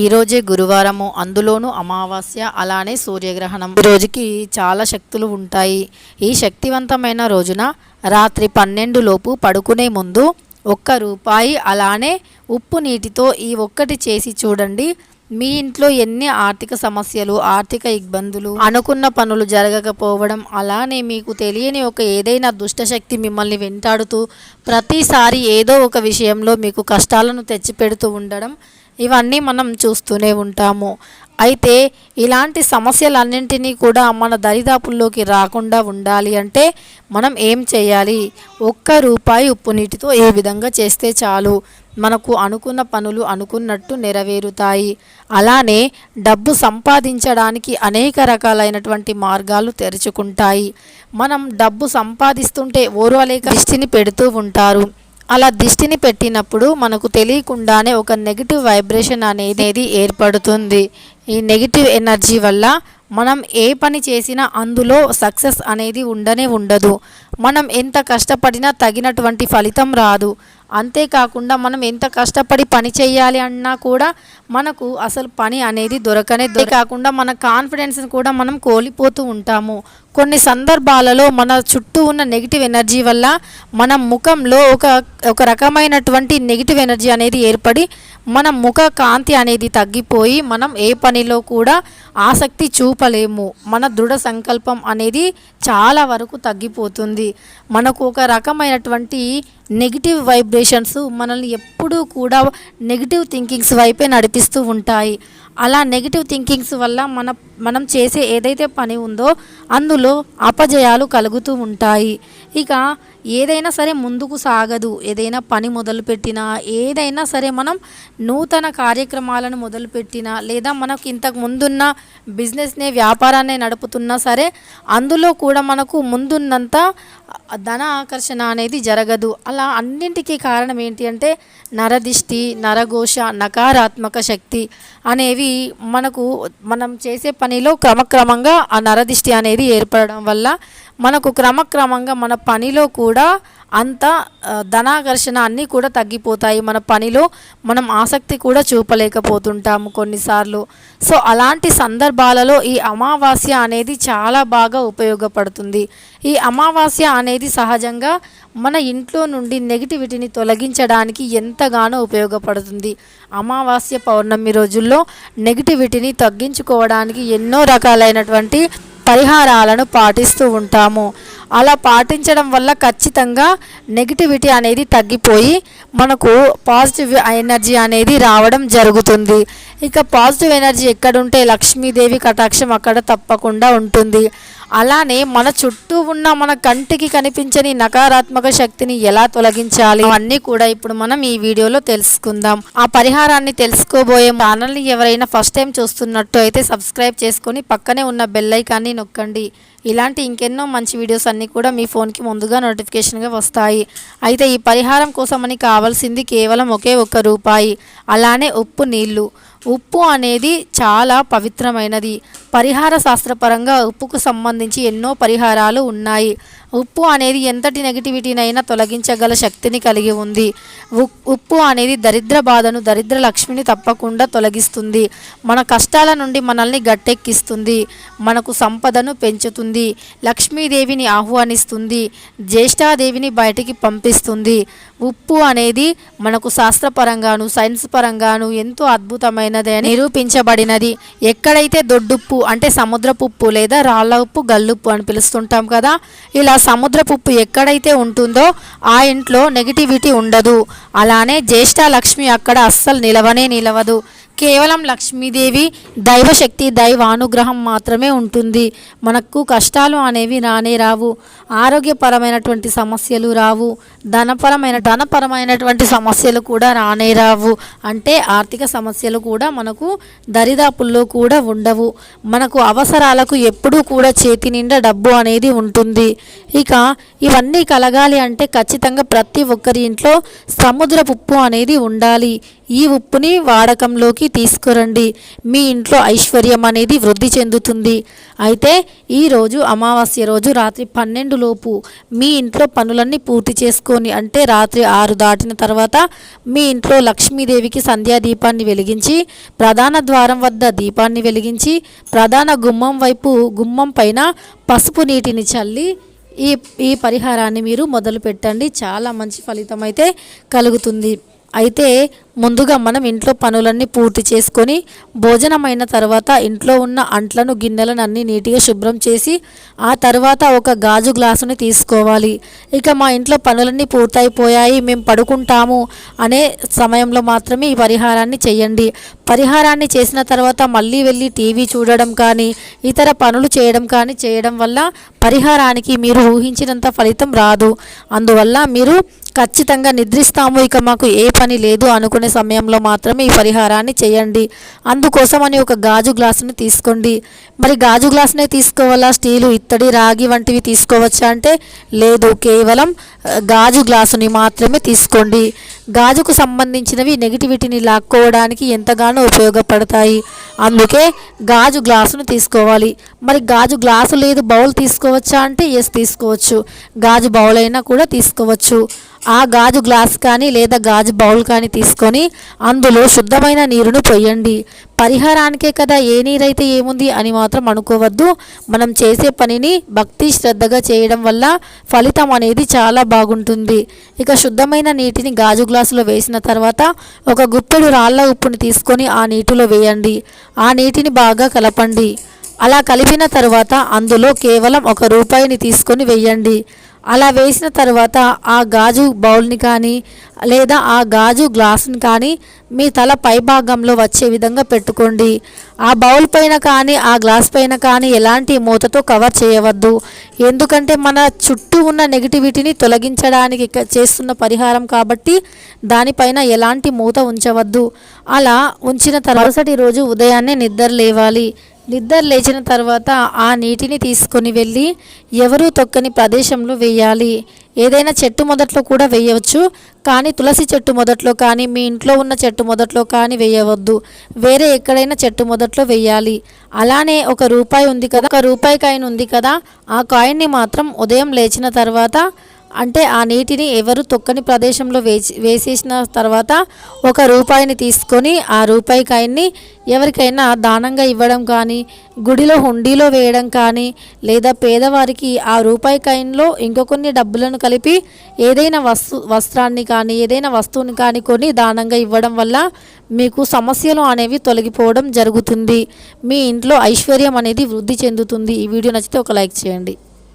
ఈరోజే గురువారము. అందులోనూ అమావాస్య అలానే సూర్యగ్రహణం. ఈ రోజుకి చాలా శక్తులు ఉంటాయి. ఈ శక్తివంతమైన రోజున రాత్రి పన్నెండు లోపు పడుకునే ముందు ఒక్క రూపాయి అలానే ఉప్పు నీటితో ఈ ఒక్కటి చేసి చూడండి. మీ ఇంట్లో ఎన్ని ఆర్థిక సమస్యలు ఆర్థిక ఇబ్బందులు అనుకున్న పనులు జరగకపోవడం అలానే మీకు తెలియని ఒక ఏదైనా దుష్టశక్తి మిమ్మల్ని వెంటాడుతూ ప్రతిసారి ఏదో ఒక విషయంలో మీకు కష్టాలను తెచ్చిపెడుతూ ఉండడం ఇవన్నీ మనం చూస్తూనే ఉంటాము. అయితే ఇలాంటి సమస్యలన్నింటినీ కూడా మన దరిదాపుల్లోకి రాకుండా ఉండాలి అంటే మనం ఏం చేయాలి? ఒక్క రూపాయి ఉప్పు నీటితో ఏ విధంగా చేస్తే చాలు? మనకు అనుకున్న పనులు అనుకున్నట్టు నెరవేరుతాయి. అలానే డబ్బు సంపాదించడానికి అనేక రకాలైనటువంటి మార్గాలు తెరుచుకుంటాయి. మనం డబ్బు సంపాదిస్తుంటే ఓర్వలేక దృష్టిని పెడుతూ ఉంటారు. అలా దిష్టిని పెట్టినప్పుడు మనకు తెలియకుండానే ఒక నెగిటివ్ వైబ్రేషన్ అనేది ఏర్పడుతుంది. ఈ నెగిటివ్ ఎనర్జీ వల్ల మనం ఏ పని చేసినా అందులో సక్సెస్ అనేది ఉండనే ఉండదు. మనం ఎంత కష్టపడినా తగినటువంటి ఫలితం రాదు. అంతేకాకుండా మనం ఎంత కష్టపడి పని చేయాలి అన్నా కూడా మనకు అసలు పని అనేది దొరకనే కాకుండా మన కాన్ఫిడెన్స్ని కూడా మనం కోల్పోతూ ఉంటాము. కొన్ని సందర్భాలలో మన చుట్టూ ఉన్న నెగిటివ్ ఎనర్జీ వల్ల మన ముఖంలో ఒక ఒక రకమైనటువంటి నెగిటివ్ ఎనర్జీ అనేది ఏర్పడి మన ముఖ కాంతి అనేది తగ్గిపోయి మనం ఏ పనిలో కూడా ఆసక్తి చూపలేము. మన దృఢ సంకల్పం అనేది చాలా వరకు తగ్గిపోతుంది. మనకు ఒక రకమైనటువంటి నెగిటివ్ వైబ్రేషన్స్ మనల్ని ఎప్పుడూ కూడా నెగిటివ్ థింకింగ్స్ వైపే నడిపిస్తూ ఉంటాయి. అలా నెగిటివ్ థింకింగ్స్ వల్ల మన మనం చేసే ఏదైతే పని ఉందో అందులో అపజయాలు కలుగుతూ ఉంటాయి. ఇక ఏదైనా సరే ముందుకు సాగదు. ఏదైనా పని మొదలుపెట్టినా ఏదైనా సరే మనం నూతన కార్యక్రమాలను మొదలుపెట్టినా లేదా మనకు ఇంతకు ముందున్న బిజినెస్నే వ్యాపారాన్ని నడుపుతున్నా సరే అందులో కూడా మనకు ముందున్నంత ధన ఆకర్షణ అనేది జరగదు. అలా అన్నింటికీ కారణం ఏంటి అంటే నరదిష్టి నరఘోష నకారాత్మక శక్తి అనేవి మనకు మనం చేసే పనిలో క్రమక్రమంగా ఆ నరదిష్టి అనేది ఏర్పడడం వల్ల మనకు క్రమక్రమంగా మన పనిలో కూడా అంత ధనాకర్షణ అన్నీ కూడా తగ్గిపోతాయి. మన పనిలో మనం ఆసక్తి కూడా చూపలేకపోతుంటాము కొన్నిసార్లు. సో అలాంటి సందర్భాలలో ఈ అమావాస్య అనేది చాలా బాగా ఉపయోగపడుతుంది. ఈ అమావాస్య అనేది సహజంగా మన ఇంట్లో నుండి నెగిటివిటీని తొలగించడానికి ఎంతగానో ఉపయోగపడుతుంది. అమావాస్య పౌర్ణమి రోజుల్లో నెగిటివిటీని తగ్గించుకోవడానికి ఎన్నో రకాలైనటువంటి పరిహారాలను పాటిస్తూ ఉంటాము. అలా పాటించడం వల్ల ఖచ్చితంగా నెగిటివిటీ అనేది తగ్గిపోయి మనకు పాజిటివ్ ఎనర్జీ అనేది రావడం జరుగుతుంది. ఇక పాజిటివ్ ఎనర్జీ ఎక్కడుంటే లక్ష్మీదేవి కటాక్షం అక్కడ తప్పకుండా ఉంటుంది. అలానే మన చుట్టూ ఉన్న మన కంటికి కనిపించని నకారాత్మక శక్తిని ఎలా తొలగించాలి? అన్నీ కూడా ఇప్పుడు మనం ఈ వీడియోలో తెలుసుకుందాం. ఆ పరిహారాన్ని తెలుసుకోబోయే ఛానల్ని ఎవరైనా ఫస్ట్ టైం చూస్తున్నట్టు అయితే సబ్స్క్రైబ్ చేసుకొని పక్కనే ఉన్న బెల్ ఐకాన్ని నొక్కండి. ఇలాంటి ఇంకెన్నో మంచి వీడియోస్ అన్నీ కూడా మీ ఫోన్కి ముందుగా నోటిఫికేషన్గా వస్తాయి. అయితే ఈ పరిహారం కోసమని కావాల్సింది కేవలం ఒకే ఒక్క రూపాయి. అలానే ఉప్పు నీళ్ళు ఉప్పు అనేది చాలా పవిత్రమైనది. పరిహార శాస్త్రపరంగా ఉప్పుకు సంబంధించి ఎన్నో పరిహారాలు ఉన్నాయి. ఉప్పు అనేది ఎంతటి నెగిటివిటీనైనా తొలగించగల శక్తిని కలిగి ఉంది. ఉప్పు అనేది దరిద్ర బాధను దరిద్ర లక్ష్మిని తప్పకుండా తొలగిస్తుంది. మన కష్టాల నుండి మనల్ని గట్టెక్కిస్తుంది. మనకు సంపదను పెంచుతుంది. లక్ష్మీదేవిని ఆహ్వానిస్తుంది. జ్యేష్ఠాదేవిని బయటికి పంపిస్తుంది. ఉప్పు అనేది మనకు శాస్త్రపరంగాను సైన్స్ పరంగాను ఎంతో అద్భుతమైనది అని నిరూపించబడినది. ఎక్కడైతే దొడ్డుప్పు అంటే సముద్రపు ఉప్పు లేదా రాళ్ళ ఉప్పు గల్లుప్పు అని పిలుస్తుంటాం కదా ఇలా సముద్రపు ఉప్పు ఎక్కడైతే ఉంటుందో ఆ ఇంట్లో నెగిటివిటీ ఉండదు. అలానే జ్యేష్ఠ లక్ష్మి అక్కడ అస్సలు నిలవనే నిలవదు. కేవలం లక్ష్మీదేవి దైవశక్తి దైవానుగ్రహం మాత్రమే ఉంటుంది. మనకు కష్టాలు అనేవి రానే రావు. ఆరోగ్యపరమైనటువంటి సమస్యలు రావు. ధనపరమైన ధనపరమైనటువంటి సమస్యలు కూడా రానే రావు. అంటే ఆర్థిక సమస్యలు కూడా మనకు దరిదాపుల్లో కూడా ఉండవు. మనకు అవసరాలకు ఎప్పుడూ కూడా చేతి నిండా డబ్బు అనేది ఉంటుంది. ఇక ఇవన్నీ కలగాలి అంటే ఖచ్చితంగా ప్రతి ఒక్కరి ఇంట్లో సముద్రపు ఉప్పు అనేది ఉండాలి. ఈ ఉప్పుని వాడకంలోకి తీసుకురండి. మీ ఇంట్లో ఐశ్వర్యం అనేది వృద్ధి చెందుతుంది. అయితే ఈరోజు అమావాస్య రోజు రాత్రి పన్నెండు లోపు మీ ఇంట్లో పనులన్నీ పూర్తి చేసుకొని అంటే రాత్రి ఆరు దాటిన తర్వాత మీ ఇంట్లో లక్ష్మీదేవికి సంధ్యా దీపాన్ని వెలిగించి ప్రధాన ద్వారం వద్ద దీపాన్ని వెలిగించి ప్రధాన గుమ్మం వైపు గుమ్మం పైన పసుపు నీటిని చల్లి ఈ ఈ పరిహారాన్ని మీరు మొదలు పెట్టండి చాలా మంచి ఫలితం అయితే కలుగుతుంది. అయితే ముందుగా మనం ఇంట్లో పనులన్నీ పూర్తి చేసుకొని భోజనమైన తర్వాత ఇంట్లో ఉన్న అంట్లను గిన్నెలను అన్నీ నీట్గా శుభ్రం చేసి ఆ తర్వాత ఒక గాజు గ్లాసుని తీసుకోవాలి. ఇక మా ఇంట్లో పనులన్నీ పూర్తయిపోయాయి మేము పడుకుంటాము అనే సమయంలో మాత్రమే ఈ పరిహారాన్ని చేయండి. పరిహారాన్ని చేసిన తర్వాత మళ్ళీ వెళ్ళి టీవీ చూడడం కానీ ఇతర పనులు చేయడం కానీ చేయడం వల్ల పరిహారానికి మీరు ఊహించినంత ఫలితం రాదు. అందువల్ల మీరు ఖచ్చితంగా నిద్రిస్తాము ఇక మాకు ఏ పని లేదు తీసుకునే సమయంలో మాత్రమే ఈ పరిహారాన్ని చేయండి. అందుకోసమని ఒక గాజు గ్లాసుని తీసుకోండి. మరి గాజు గ్లాసునే తీసుకోవాలా? స్టీలు ఇత్తడి రాగి వంటివి తీసుకోవచ్చా అంటే లేదు. కేవలం గాజు గ్లాసుని మాత్రమే తీసుకోండి. గాజుకు సంబంధించినవి నెగిటివిటీని లాక్కోవడానికి ఎంతగానో ఉపయోగపడతాయి. అందుకే గాజు గ్లాసును తీసుకోవాలి. మరి గాజు గ్లాసు లేదు బౌల్ తీసుకోవచ్చా అంటే ఎస్ తీసుకోవచ్చు. గాజు బౌల్ అయినా కూడా తీసుకోవచ్చు. ఆ గాజు గ్లాస్ కానీ లేదా గాజు బౌల్ కానీ తీసుకొని అందులో శుద్ధమైన నీరును పొయ్యండి పరిహారానికే కదా ఏ నీరైతే ఏముంది అని మాత్రం అనుకోవద్దు. మనం చేసే పనిని భక్తి శ్రద్ధగా చేయడం వల్ల ఫలితం అనేది చాలా బాగుంటుంది. ఇక శుద్ధమైన నీటిని గాజు గ్లాసులో వేసిన తర్వాత ఒక గుప్పెడు రాళ్ళ ఉప్పుని తీసుకొని ఆ నీటిలో వేయండి. ఆ నీటిని బాగా కలపండి. అలా కలిపిన తర్వాత అందులో కేవలం ఒక రూపాయిని తీసుకొని వేయండి. అలా వేసిన తర్వాత ఆ గాజు బౌల్ని కానీ లేదా ఆ గాజు గ్లాసుని కానీ మీ తల పై భాగంలో వచ్చే విధంగా పెట్టుకోండి. ఆ బౌల్ పైన కానీ ఆ గ్లాస్ పైన కానీ ఎలాంటి మూతతో కవర్ చేయవద్దు. ఎందుకంటే మన చుట్టూ ఉన్న నెగిటివిటీని తొలగించడానికి చేస్తున్న పరిహారం కాబట్టి దానిపైన ఎలాంటి మూత ఉంచవద్దు. అలా ఉంచిన తర్వాత రోజు ఉదయాన్నే నిద్ర లేవాలి. నిద్ర లేచిన తర్వాత ఆ నీటిని తీసుకొని వెళ్ళి ఎవరూ తొక్కని ప్రదేశంలో వేయాలి. ఏదైనా చెట్టు మొదట్లో కూడా వేయవచ్చు కానీ తులసి చెట్టు మొదట్లో కానీ మీ ఇంట్లో ఉన్న చెట్టు మొదట్లో కానీ వేయవద్దు. వేరే ఎక్కడైనా చెట్టు మొదట్లో వేయాలి. అలానే ఒక రూపాయి ఉంది కదా ఒక రూపాయి కాయిన్ ఉంది కదా ఆ కాయిన్ని మాత్రం ఉదయం లేచిన తర్వాత అంటే ఆ నీటిని ఎవరు తొక్కని ప్రదేశంలో వేసి వేసేసిన తర్వాత ఒక రూపాయిని తీసుకొని ఆ రూపాయి కాయిన్ని ఎవరికైనా దానంగా ఇవ్వడం కానీ గుడిలో హుండీలో వేయడం కానీ లేదా పేదవారికి ఆ రూపాయి కాయిన్లో ఇంకో కొన్ని డబ్బులను కలిపి ఏదైనా వస్తు వస్త్రాన్ని కానీ ఏదైనా వస్తువుని కానీ కొని దానంగా ఇవ్వడం వల్ల మీకు సమస్యలు అనేవి తొలగిపోవడం జరుగుతుంది. మీ ఇంట్లో ఐశ్వర్యం అనేది వృద్ధి చెందుతుంది. ఈ వీడియో నచ్చితే ఒక లైక్ చేయండి.